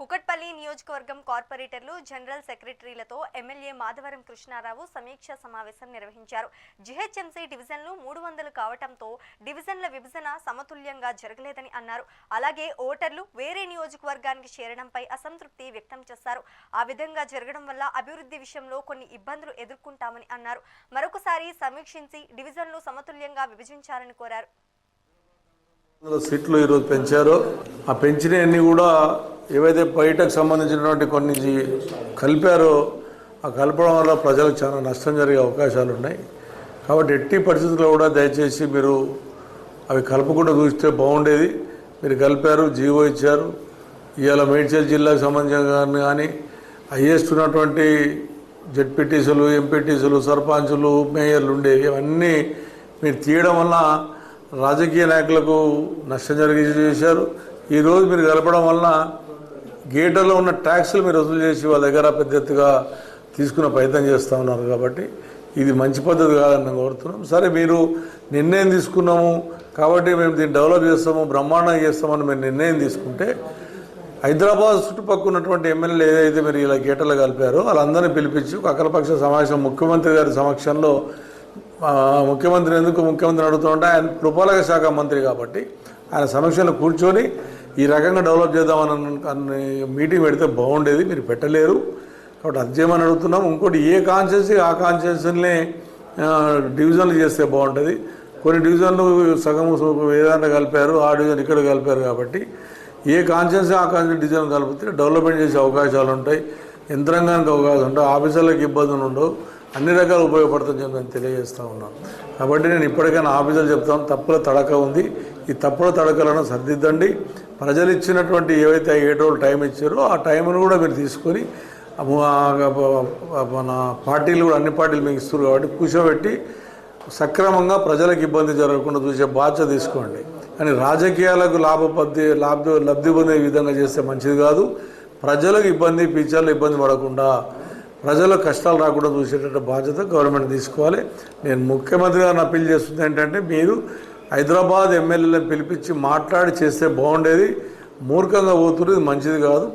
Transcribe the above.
కుకట్పల్లి నియోజకవర్గం కార్పొరేటర్లు జనరల్ సెక్రటరీలతో ఎమ్మెల్యే మాధవరం కృష్ణారావు సమీక్ష సమావేశం నిర్వహించారు. జిహెచ్ఎంసీ డివిజన్లు మూడు వందలు కావటంతో డివిజన్ల విభజన సమతుల్యంగా జరగలేదని అన్నారు. అలాగే ఓటర్లు వేరే నియోజకవర్గానికి చేరడంపై అసంతృప్తి వ్యక్తం చేశారు. ఆ విధంగా జరగడం వల్ల అభివృద్ధి విషయంలో కొన్ని ఇబ్బందులు ఎదుర్కొంటామని అన్నారు. మరొకసారి సమీక్షించి డివిజన్లు సమతుల్యంగా విభజించాలని కోరారు. సీట్లు ఈరోజు పెంచారు. ఆ పెంచినవన్నీ కూడా ఏవైతే బయటకు సంబంధించినటువంటి కొన్ని కలిపారో ఆ కలపడం వల్ల ప్రజలకు చాలా నష్టం జరిగే అవకాశాలు ఉన్నాయి. కాబట్టి ఎట్టి పరిస్థితుల్లో కూడా దయచేసి మీరు అవి కలపకుండా చూస్తే బాగుండేది. మీరు కలిపారు జీవో ఇచ్చారు. ఇవాళ మేడ్చల్ జిల్లాకు సంబంధించిన కానీ హైయెస్ట్ ఉన్నటువంటి జెడ్పీటీసీలు ఎంపీటీసీలు సర్పంచులు మేయర్లు ఉండేవి. అవన్నీ మీరు తీయడం వల్ల రాజకీయ నాయకులకు నష్టం జరిగి చేశారు. ఈరోజు మీరు కలపడం వల్ల గేటర్లో ఉన్న ట్యాక్సులు మీరు వసూలు చేసి వాళ్ళ దగ్గర పెద్ద ఎత్తుగా తీసుకునే ప్రయత్నం చేస్తూ ఉన్నారు కాబట్టి ఇది మంచి పద్ధతి కాదని కోరుతున్నాం. సరే మీరు నిర్ణయం తీసుకున్నాము కాబట్టి మేము దీన్ని డెవలప్ చేస్తాము బ్రహ్మాండంగా చేస్తామని మీరు నిర్ణయం తీసుకుంటే హైదరాబాద్ చుట్టుపక్కల ఉన్నటువంటి ఎమ్మెల్యేలు ఏదైతే మీరు ఇలా గేటలు కలిపారో వాళ్ళందరినీ పిలిపించి ఒక అఖిలపక్ష సమావేశం ముఖ్యమంత్రి గారి సమక్షంలో ముఖ్యమంత్రి ఎందుకు ముఖ్యమంత్రి అడుగుతుంటే ఆయన పురపాలక శాఖ మంత్రి కాబట్టి ఆయన సమక్షంలో కూర్చొని ఈ రకంగా డెవలప్ చేద్దామని అన్ని మీటింగ్ పెడితే బాగుండేది మీరు పెట్టలేరు. కాబట్టి అది చేయమని అడుగుతున్నాం. ఇంకోటి ఏ కాన్షియస్ ఆ కాన్షియస్ని డివిజన్లు చేస్తే బాగుంటుంది. కొన్ని డివిజన్లు సగం ఏదైనా కలిపారు ఆ డివిజన్ ఇక్కడ కలిపారు కాబట్టి ఏ కాన్షియన్స్ ఆ కాన్షియస్ డివిజన్ కలిపితే డెవలప్మెంట్ చేసే అవకాశాలు ఉంటాయి. యంత్రాంగానికి అవకాశం ఉంటాయి. ఆఫీసర్లకు ఇబ్బందులు ఉండవు. అన్ని రకాలు ఉపయోగపడుతుందని చెప్పి నేను తెలియజేస్తూ ఉన్నాను. కాబట్టి నేను ఇప్పటికైనా ఆఫీసర్లు చెప్తాను తప్పుల తడక ఉంది. ఈ తప్పుడు తడకలను సరిదిద్దండి. ప్రజలు ఇచ్చినటువంటి ఏవైతే ఏడు రోజులు టైం ఇచ్చారో ఆ టైంను కూడా మీరు తీసుకొని మన పార్టీలు కూడా అన్ని పార్టీలు మీకు ఇస్తారు కాబట్టి కూర్చోబెట్టి సక్రమంగా ప్రజలకు ఇబ్బంది జరగకుండా చూసే బాధ్యత తీసుకోండి. కానీ రాజకీయాలకు లాభపద్ది లాభ లబ్ధి పొందే విధంగా చేస్తే మంచిది కాదు. ప్రజలకు ఇబ్బంది పిచ్చర్లు ఇబ్బంది పడకుండా ప్రజలకు కష్టాలు రాకుండా చూసేటట్టు బాధ్యత గవర్నమెంట్ తీసుకోవాలి. నేను ముఖ్యమంత్రి గారిని అప్పీల్ చేస్తుంది ఏంటంటే మీరు హైదరాబాద్ ఎమ్మెల్యేలను పిలిపించి మాట్లాడి చేస్తే బాగుండేది. మూర్ఖంగా పోతున్నది మంచిది కాదు.